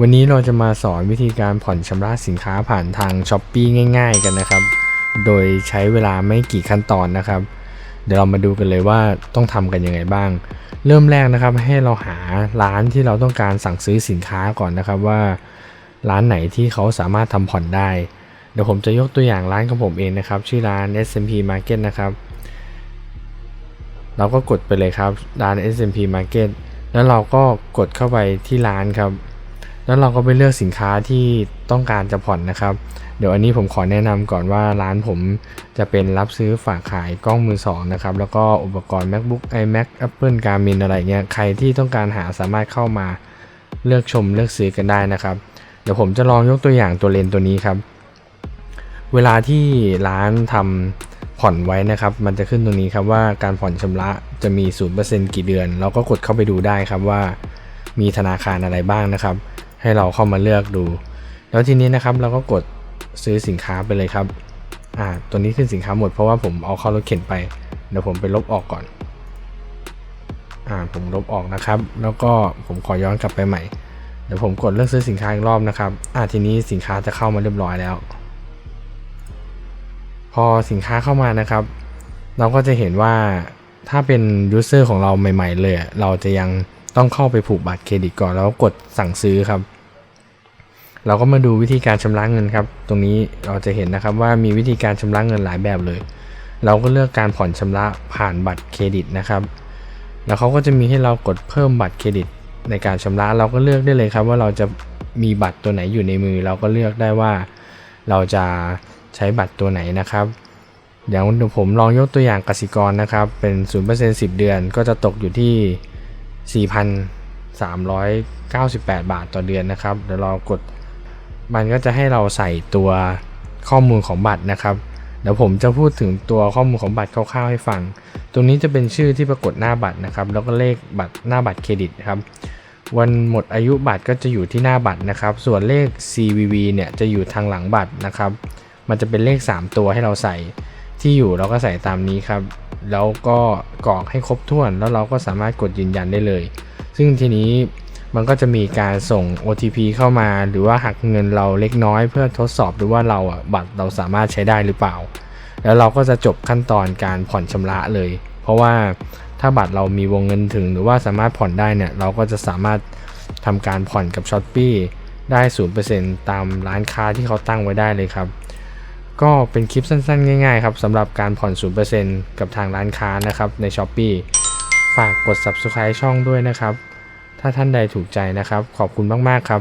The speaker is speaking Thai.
วันนี้เราจะมาสอนวิธีการผ่อนชำระสินค้าผ่านทาง s h อ p e e ง่าย ๆ กันนะครับ โดยใช้เวลาไม่กี่ขั้นตอนนะครับ เดี๋ยวเรามาดูกันเลยว่าต้องทำกันยังไงบ้าง เริ่มแรกนะครับให้เราหาร้านที่เราต้องการสั่งซื้อสินค้าก่อนนะครับว่า ร้านไหนที่เขาสามารถทำผ่อนได้ เดี๋ยวผมจะยกตัวอย่างร้านของผมเองนะครับ ชื่อร้าน Smp Market นะครับ เราก็กดไปเลยครับร้าน Smp Market แล้วเราก็กดเข้าไปที่ร้านครับ แล้วเราก็ไปเลือกสินค้าที่ต้องการจะผ่อนนะครับ เดี๋ยวอันนี้ผมขอแนะนำก่อนว่าร้านผมจะเป็นรับซื้อฝากขายกล้องมือสองนะครับแล้วก็อุปกรณ์ MacBook iMac Apple Garmin อะไรเงี้ยใครที่ต้องการหาสามารถเข้ามาเลือกชมเลือกซื้อกันได้นะครับ เดี๋ยวผมจะลองยกตัวอย่างตัวเลนตัวนี้ครับ เวลาที่ร้านทำผ่อนไว้นะครับ มันจะขึ้นตรงนี้ครับว่าการผ่อนชำระจะมี 0%กี่เดือน เราก็กดเข้าไปดูได้ครับว่า มีธนาคารอะไรบ้างนะครับ ให้เราเข้ามาเลือกดู แล้วทีนี้นะครับเราก็กดซื้อสินค้าไปเลยครับอ่าตัวนี้ขึ้นสินค้าหมดเพราะว่าผมเอาเข้ารถเข็นไปเดี๋ยวผมไปลบออกก่อนอ่าผมลบออกนะครับ แล้วก็ผมขอย้อนกลับไปใหม่ เดี๋ยวผมกดเลือกซื้อสินค้าอีกรอบนะครับอ่าทีนี้สินค้าจะเข้ามาเรียบร้อยแล้ว พอสินค้าเข้ามานะครับ เราก็จะเห็นว่าถ้าเป็นยูเซอร์ของเราใหม่ ๆ เลยเราจะยัง ต้องเข้าไปผูกบัตรเครดิตก่อนแล้วกดสั่งซื้อครับ เราก็มาดูวิธีการชำระเงินครับ ตรงนี้เราจะเห็นนะครับว่ามีวิธีการชำระเงินหลายแบบเลย เราก็เลือกการผ่อนชำระผ่านบัตรเครดิตนะครับ แล้วเขาก็จะมีให้เรากดเพิ่มบัตรเครดิต ในการชำระเราก็เลือกได้เลยครับว่าเราจะมีบัตรตัวไหนอยู่ในมือ เราก็เลือกได้ว่าเราจะใช้บัตรตัวไหนนะครับเดี๋ยวผมลองยกตัวอย่างกสิกรนะครับ เป็น 0% 10 เดือนก็จะตกอยู่ที่ 4,398 บาทต่อเดือนนะครับ เดี๋ยวเรากด มันก็จะให้เราใส่ตัวข้อมูลของบัตรนะครับ เดี๋ยวผมจะพูดถึงตัวข้อมูลของบัตรคร่าวๆให้ฟัง ตรงนี้จะเป็นชื่อที่ปรากฏหน้าบัตรนะครับ แล้วก็เลขบัตรหน้าบัตรเครดิตครับ วันหมดอายุบัตรก็จะอยู่ที่หน้าบัตรนะครับ ส่วนเลข CVV เนี่ยจะอยู่ทางหลังบัตรนะครับ มันจะเป็นเลข 3 ตัวให้เราใส่ ที่อยู่เราก็ใส่ตามนี้ครับ แล้วก็กรอกให้ครบถ้วน แล้วเราก็สามารถกดยืนยันได้เลย ซึ่งทีนี้มันก็จะมีการส่ง OTP เข้ามา หรือว่าหักเงินเราเล็กน้อยเพื่อทดสอบดูว่าเราอะบัตรเราสามารถใช้ได้หรือเปล่า แล้วเราก็จะจบขั้นตอนการผ่อนชำระเลย เพราะว่าถ้าบัตรเรามีวงเงินถึง หรือว่าสามารถผ่อนได้เนี่ยเราก็จะสามารถทำการผ่อนกับ s h อ p e e ได้ 0%ตามร้านค้าที่เขาตั้งไว้ได้เลยครับ ก็เป็นคลิปสั้นๆ ง่ายๆครับสำหรับการผ่อน 0%กับทางร้านค้านะครับใน s h อ p e e ฝากกด subscribe ช่องด้วยนะครับ ถ้าท่านใดถูกใจนะครับ ขอบคุณมากๆครับ